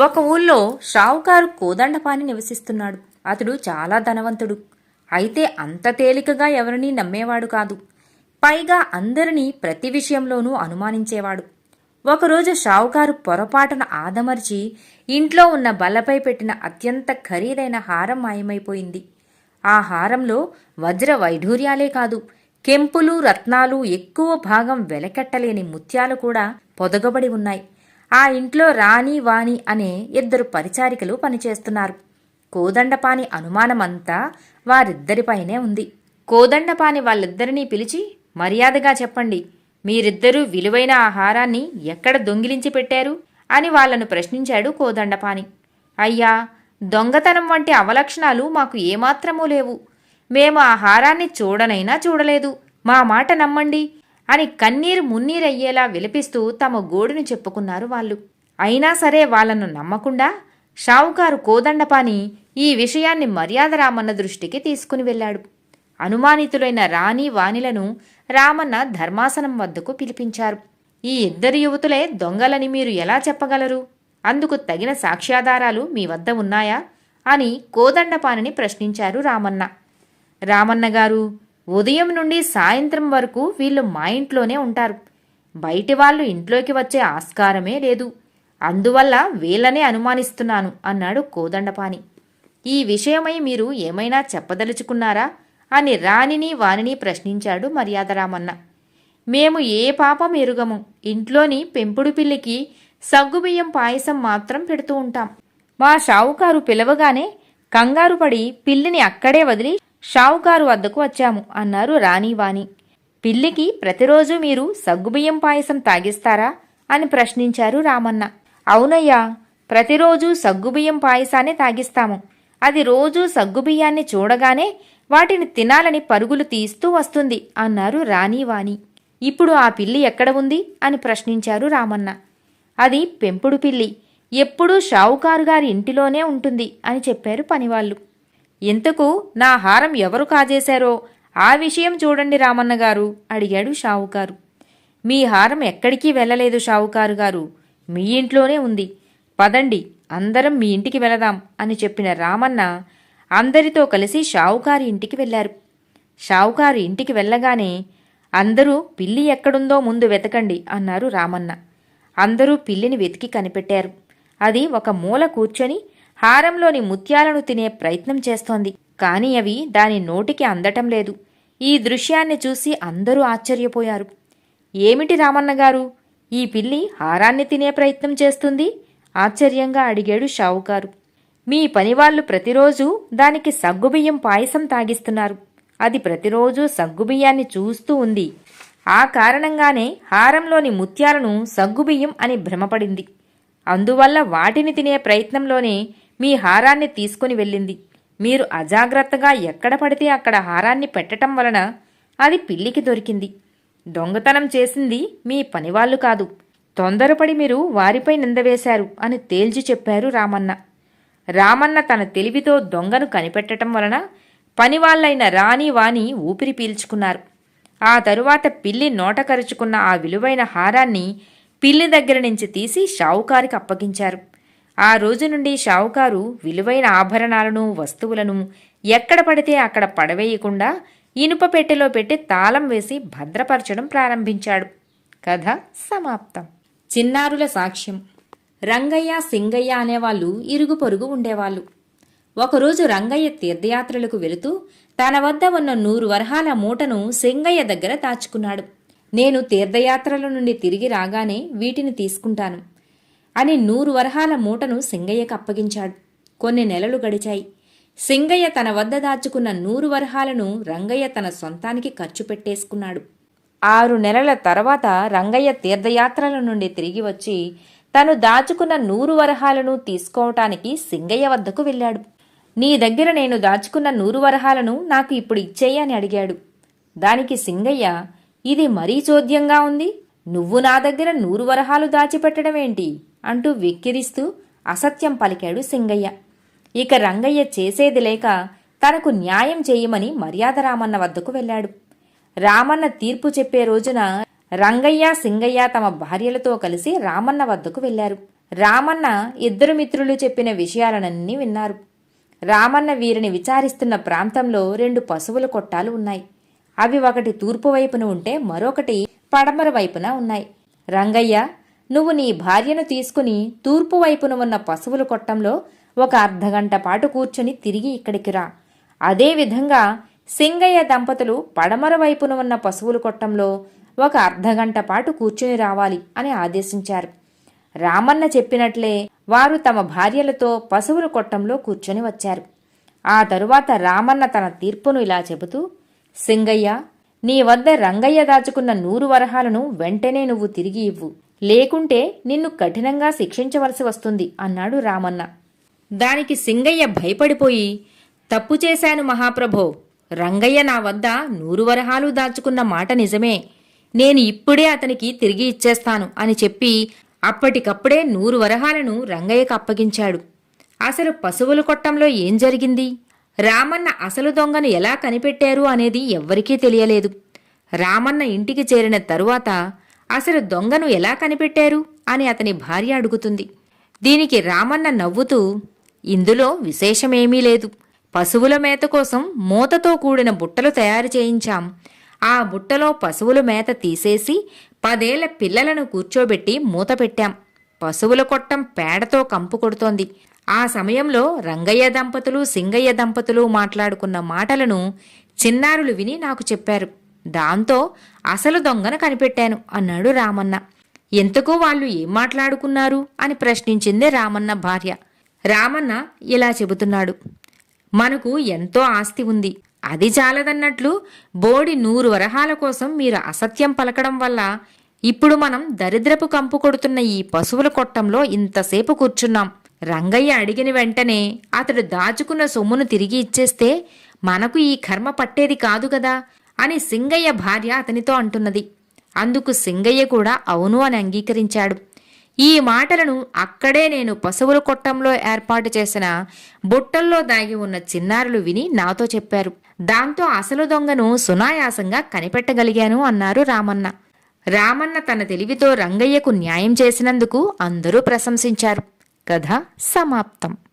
ఒక ఊళ్ళో షావుకారు కోదండపాని నివసిస్తున్నాడు. అతడు చాలా ధనవంతుడు. అయితే అంత తేలికగా ఎవరినీ నమ్మేవాడు కాదు. పైగా అందరినీ ప్రతి విషయంలోనూ అనుమానించేవాడు. ఒకరోజు షావుకారు పొరపాటున ఆదమర్చి ఇంట్లో ఉన్న బల్లపై పెట్టిన అత్యంత ఖరీదైన హారం మాయమైపోయింది. ఆ హారంలో వజ్ర వైఢూర్యాలే కాదు కెంపులు రత్నాలు ఎక్కువ భాగం వెలకెట్టలేని ముత్యాలు కూడా పొదగబడి ఉన్నాయి. ఆ ఇంట్లో రాణి వాణి అనే ఇద్దరు పరిచారికలు పనిచేస్తున్నారు. కోదండపాని అనుమానమంతా వారిద్దరిపైనే ఉంది. కోదండపాని వాళ్ళిద్దరినీ పిలిచి మర్యాదగా చెప్పండి. మీరిద్దరూ విలువైన ఆహారాన్ని ఎక్కడ దొంగిలించి పెట్టారు? అని వాళ్ళను ప్రశ్నించాడు కోదండపాని అయ్యా దొంగతనం వంటి అవలక్షణాలు మాకు ఏమాత్రమూ లేవు. మేము ఆహారాన్ని చూడనైనా చూడలేదు. మా మాట నమ్మండి. అని కన్నీరు మున్నీరయ్యేలా విలపిస్తూ తమ గోడును చెప్పుకున్నారు వాళ్ళు. అయినా సరే వాళ్ళను నమ్మకుండా షావుకారు కోదండపాని ఈ విషయాన్ని మర్యాద రామన్న దృష్టికి తీసుకుని వెళ్ళాడు. అనుమానితులైన రాణి వాణిలను రామన్న ధర్మాసనం వద్దకు పిలిపించారు. ఈ ఇద్దరు యువతులే దొంగలని మీరు ఎలా చెప్పగలరు? అందుకు తగిన సాక్ష్యాధారాలు మీ వద్ద ఉన్నాయా? అని కోదండపానిని ప్రశ్నించారు రామన్న. రామన్న గారు ఉదయం నుండి సాయంత్రం వరకు వీళ్ళు మా ఇంట్లోనే ఉంటారు. బయటి వాళ్ళు ఇంట్లోకి వచ్చే ఆస్కారమే లేదు. అందువల్ల వీళ్ళనే అనుమానిస్తున్నాను అన్నాడు కోదండపాని ఈ విషయమై మీరు ఏమైనా చెప్పదలుచుకున్నారా? అని రాణిని వాణిని ప్రశ్నించాడు మర్యాదరామన్న. మేము ఏ పాపం ఎరుగము? ఇంట్లోని పెంపుడు పిల్లికి సగ్గుబియ్యం పాయసం మాత్రం పెడుతూ ఉంటాం. మా షావుకారు పిలవగానే కంగారు పడి పిల్లిని అక్కడే వదిలి షావుకారు వద్దకు వచ్చాము అన్నారు రాణివాణి పిల్లికి ప్రతిరోజు మీరు సగ్గుబియ్యం పాయసం తాగిస్తారా? అని ప్రశ్నించారు రామన్న. అవునయ్యా ప్రతిరోజు సగ్గుబియ్యం పాయసాన్ని తాగిస్తాము. అది రోజూ సగ్గుబియ్యాన్ని చూడగానే వాటిని తినాలని పరుగులు తీస్తూ వస్తుంది అన్నారు రాణివాణి ఇప్పుడు ఆ పిల్లి ఎక్కడ ఉంది? అని ప్రశ్నించారు రామన్న. అది పెంపుడు పిల్లి. ఎప్పుడూ షావుకారు గారి ఇంటిలోనే ఉంటుంది అని చెప్పారు పనివాళ్ళు. ఇంతకు నా హారం ఎవరు కాజేశారో? ఆ విషయం చూడండి రామన్న గారు అడిగాడు షావుకారు. మీ హారం ఎక్కడికి వెళ్ళలేదు షావుకారు గారు? మీ ఇంట్లోనే ఉంది. పదండి అందరం మీ ఇంటికి వెళదాం అని చెప్పిన రామన్న అందరితో కలిసి షావుకారి ఇంటికి వెళ్ళారు షావుకారు ఇంటికి వెళ్ళగానే అందరూ పిల్లి ఎక్కడుందో ముందు వెతకండి అన్నారు రామన్న. అందరూ పిల్లిని వెతికి కనిపెట్టారు. అది ఒక మూల కూర్చొని హారంలోని ముత్యాలను తినే ప్రయత్నం చేస్తోంది. కాని అవి దాని నోటికి అందటం లేదు. ఈ దృశ్యాన్ని చూసి అందరూ ఆశ్చర్యపోయారు. ఏమిటి రామన్న గారు? ఈ పిల్లి హారాన్ని తినే ప్రయత్నం చేస్తుంది? ఆశ్చర్యంగా అడిగాడు షావుకారు. మీ పనివాళ్ళు ప్రతిరోజు దానికి సగ్గుబియ్యం పాయసం తాగిస్తున్నారు. అది ప్రతిరోజు సగ్గుబియ్యాన్ని చూస్తూ ఉంది. ఆ కారణంగానే హారంలోని ముత్యాలను సగ్గుబియ్యం అని భ్రమపడింది. అందువల్ల వాటిని తినే ప్రయత్నంలోనే మీ హారాన్ని తీసుకుని వెళ్ళింది. మీరు అజాగ్రత్తగా ఎక్కడ పడితే అక్కడ హారాన్ని పెట్టటం వలన అది పిల్లికి దొరికింది. దొంగతనం చేసింది మీ పనివాళ్ళు కాదు. తొందరపడి మీరు వారిపై నిందవేశారు అని తేల్చి చెప్పారు రామన్న. రామన్న తన తెలివితో దొంగను కనిపెట్టడం వలన పనివాళ్ళైన రాణి వాణి ఊపిరి పీల్చుకున్నారు. ఆ తరువాత పిల్లి నోట కరుచుకున్న ఆ విలువైన హారాన్ని పిల్లి దగ్గర నుంచి తీసి షావుకారికి అప్పగించారు. ఆ రోజు నుండి షావుకారు విలువైన ఆభరణాలను వస్తువులను ఎక్కడ పడితే అక్కడ పడవేయకుండా ఇనుప పెట్టెలో పెట్టి తాళం వేసి భద్రపరచడం ప్రారంభించాడు. కథ సమాప్తం. చిన్నారుల సాక్ష్యం. రంగయ్య సింగయ్య అనేవాళ్ళు ఇరుగు పొరుగు ఉండేవాళ్ళు. ఒకరోజు రంగయ్య తీర్థయాత్రలకు వెళుతూ తన వద్ద ఉన్న నూరు వరహాల మూటను సింగయ్య దగ్గర దాచుకున్నాడు. నేను తీర్థయాత్రల నుండి తిరిగి రాగానే వీటిని తీసుకుంటాను. అని నూరు వరహాల మూటను సింగయ్యకు అప్పగించాడు. కొన్ని నెలలు గడిచాయి. సింగయ్య తన వద్ద దాచుకున్న నూరు వరహాలను రంగయ్య తన సొంతానికి ఖర్చు పెట్టేసుకున్నాడు. ఆరు నెలల తర్వాత రంగయ్య తీర్థయాత్రల నుండి తిరిగి వచ్చి తను దాచుకున్న నూరు వరహాలను తీసుకోవటానికి సింగయ్య వద్దకు వెళ్ళాడు. నీ దగ్గర నేను దాచుకున్న నూరు వరహాలను నాకు ఇప్పుడు ఇచ్చేయి అని అడిగాడు. దానికి సింగయ్య ఇది మరీ చోద్యంగా ఉంది? నువ్వు నా దగ్గర నూరు వరహాలు దాచిపెట్టడమేంటి? అంటూ వెక్కిరిస్తూ అసత్యం పలికాడు సింగయ్య. ఇక రంగయ్య చేసేది లేక తనకు న్యాయం చేయమని మర్యాద రామన్న వద్దకు వెళ్ళాడు. రామన్న తీర్పు చెప్పే రోజున రంగయ్య సింగయ్య తమ భార్యలతో కలిసి రామన్న వద్దకు వెళ్ళారు రామన్న ఇద్దరు మిత్రులు చెప్పిన విషయాలనన్నీ విన్నారు. రామన్న వీరిని విచారిస్తున్న ప్రాంతంలో రెండు పశువుల కొట్టాలు ఉన్నాయి. అవి ఒకటి తూర్పు వైపున ఉంటే మరొకటి పడమర వైపున ఉన్నాయి. రంగయ్య నువ్వు నీ భార్యను తీసుకుని తూర్పు వైపున ఉన్న పశువుల కొట్టంలో ఒక అర్ధగంట పాటు కూర్చుని తిరిగి ఇక్కడికి రా. అదేవిధంగా సింగయ్య దంపతులు పడమర వైపున ఉన్న పశువుల కొట్టంలో ఒక అర్ధగంట పాటు కూర్చుని రావాలి అని ఆదేశించారు. రామన్న చెప్పినట్లే వారు తమ భార్యలతో పశువుల కొట్టంలో కూర్చొని వచ్చారు. ఆ తరువాత రామన్న తన తీర్పును ఇలా చెబుతూ సింగయ్య నీ వద్ద రంగయ్య దాచుకున్న నూరు వరహాలను వెంటనే నువ్వు తిరిగి ఇవ్వు. లేకుంటే నిన్ను కఠినంగా శిక్షించవలసి వస్తుంది అన్నాడు రామన్న. దానికి సింగయ్య భయపడిపోయి తప్పు చేశాను మహాప్రభో రంగయ్య నా వద్ద నూరు వరహాలు దాచుకున్న మాట నిజమే. నేను ఇప్పుడే అతనికి తిరిగి ఇచ్చేస్తాను అని చెప్పి అప్పటికప్పుడే నూరు వరహాలను రంగయ్యకు అప్పగించాడు. అసలు పశువుల కొట్టంలో ఏం జరిగింది? రామన్న అసలు దొంగను ఎలా కనిపెట్టారు అనేది ఎవ్వరికీ తెలియలేదు. రామన్న ఇంటికి చేరిన తరువాత అసలు దొంగను ఎలా కనిపెట్టారు? అని అతని భార్య అడుగుతుంది. దీనికి రామన్న నవ్వుతూ ఇందులో విశేషమేమీ లేదు. పశువుల మేత కోసం మూతతో కూడిన బుట్టలు తయారు చేయించాం. ఆ బుట్టలో పశువుల మేత తీసేసి పదేళ్ళ పిల్లలను కూర్చోబెట్టి మూత పెట్టాం. పశువుల కొట్టం పేడతో కంపు కొడుతోంది. ఆ సమయంలో రంగయ్య దంపతులు సింగయ్య దంపతులు మాట్లాడుకున్న మాటలను చిన్నారులు విని నాకు చెప్పారు. దాంతో అసలు దొంగను కనిపెట్టాను అన్నాడు రామన్న. ఎంతకో వాళ్ళు ఏం మాట్లాడుకున్నారు? అని ప్రశ్నించింది రామన్న భార్య. రామన్న ఇలా చెబుతున్నాడు. మనకు ఎంతో ఆస్తి ఉంది. అది చాలదన్నట్లు బోడి నూరు వరహాల కోసం మీరు అసత్యం పలకడం వల్ల ఇప్పుడు మనం దరిద్రపు కంపు కొడుతున్న ఈ పశువుల కొట్టంలో ఇంతసేపు కూర్చున్నాం. రంగయ్య అడిగిన వెంటనే అతడు దాచుకున్న సొమ్మును తిరిగి ఇచ్చేస్తే మనకు ఈ కర్మ పట్టేది కాదు కదా. అని సింగయ్య భార్య అతనితో అంటున్నది. అందుకు సింగయ్య కూడా అవును అని అంగీకరించాడు. ఈ మాటలను అక్కడే నేను పశువుల కొట్టంలో ఏర్పాటు చేసిన బుట్టల్లో దాగి ఉన్న చిన్నారులు విని నాతో చెప్పారు. దాంతో అసలు దొంగను సునాయాసంగా కనిపెట్టగలిగాను అన్నారు రామన్న. రామన్న తన తెలివితో రంగయ్యకు న్యాయం చేసినందుకు అందరూ ప్రశంసించారు. కథ సమాప్తం.